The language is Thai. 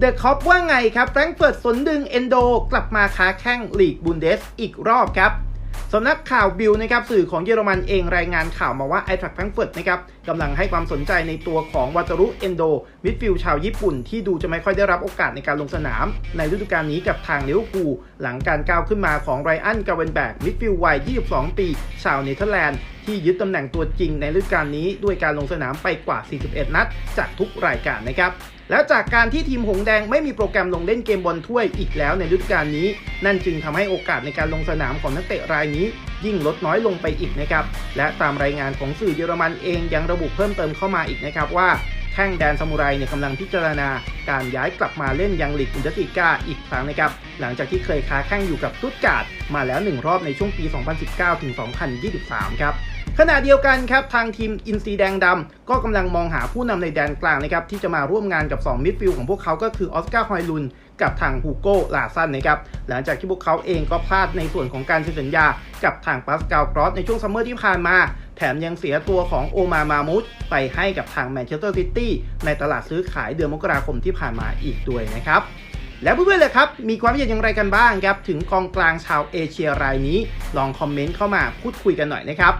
เดอะคอปว่าไงครับแฟรงก์เฟิร์ตสนดึงเอนโดกลับมาค้าแข้งลีกบุนเดสอีกรอบครับสำนักข่าวบิลนะครับสื่อของเยอรมันเองรายงานข่าวมาว่าไอทรักแฟรงก์เฟิร์ตนะครับกำลังให้ความสนใจในตัวของวัตรุเอนโดมิดฟิลชาวญี่ปุ่น ที่ดูจะไม่ค่อยได้รับโอกาสในการลงสนาม ในฤดูกาลนี้กับทางลิเวอร์พูลหลังการก้าวขึ้นมาของไรอันกาเวนแบกมิดฟิลวัย 22 ปี ชาวเนเธอร์แลนด์ ที่ยึดตำแหน่งตัวจริงในฤดูกาลนี้ด้วยการลงสนามไปกว่า 41 นัด จากทุกรายการนะครับแล้วจากการที่ทีมหงแดงไม่มีโปรแกรมลงเล่นเกมบอลถ้วยอีกแล้วในฤดูกาลนี้ นั่นจึงทำให้โอกาสในการลงสนามของนักเตะรายนี้ ยิ่งลดน้อยลงไปอีกนะครับ และตามรายงานของสื่อเยอรมันเองยังระบุเพิ่มเติมเข้ามาอีกนะครับว่าแข้งแดนซามูไรเนี่ยกำลังพิจารณา การย้ายกลับมาเล่นยังลีกอุนเดสติก้าอีกครั้งนะครับ หลังจากที่เคยค้าแข้งอยู่กับตุตการ์ดมาแล้วหนึ่งรอบในช่วงปี 2019ถึง2023 ครับ ขณะเดียวกันครับทางทีมอินซีแดงดำก็กำลังมองหาผู้นำในแดนกลางนะครับที่จะมาร่วมงานกับ 2 มิดฟิลด์ของพวกเขาก็คือออสการ์ฮอยลุนกับทางฮูโก้ลาซันนะครับหลังจากที่พวกเขาเองก็พลาดในส่วนของการเซ็นสัญญา กับทางปาสกาลกรอสในช่วงซัมเมอร์ที่ผ่านมา แถมยังเสียตัวของโอมามามุสไปให้กับทางแมนเชสเตอร์ซิตี้ในตลาดซื้อขายเดือนมกราคมที่ผ่านมาอีกด้วยนะครับแล้วเพื่อนๆเลยครับ มีความเห็นอย่างไรกันบ้างครับ ถึงกองกลางชาวเอเชียรายนี้ ลองคอมเมนต์เข้ามาพูดคุยกันหน่อยนะครับ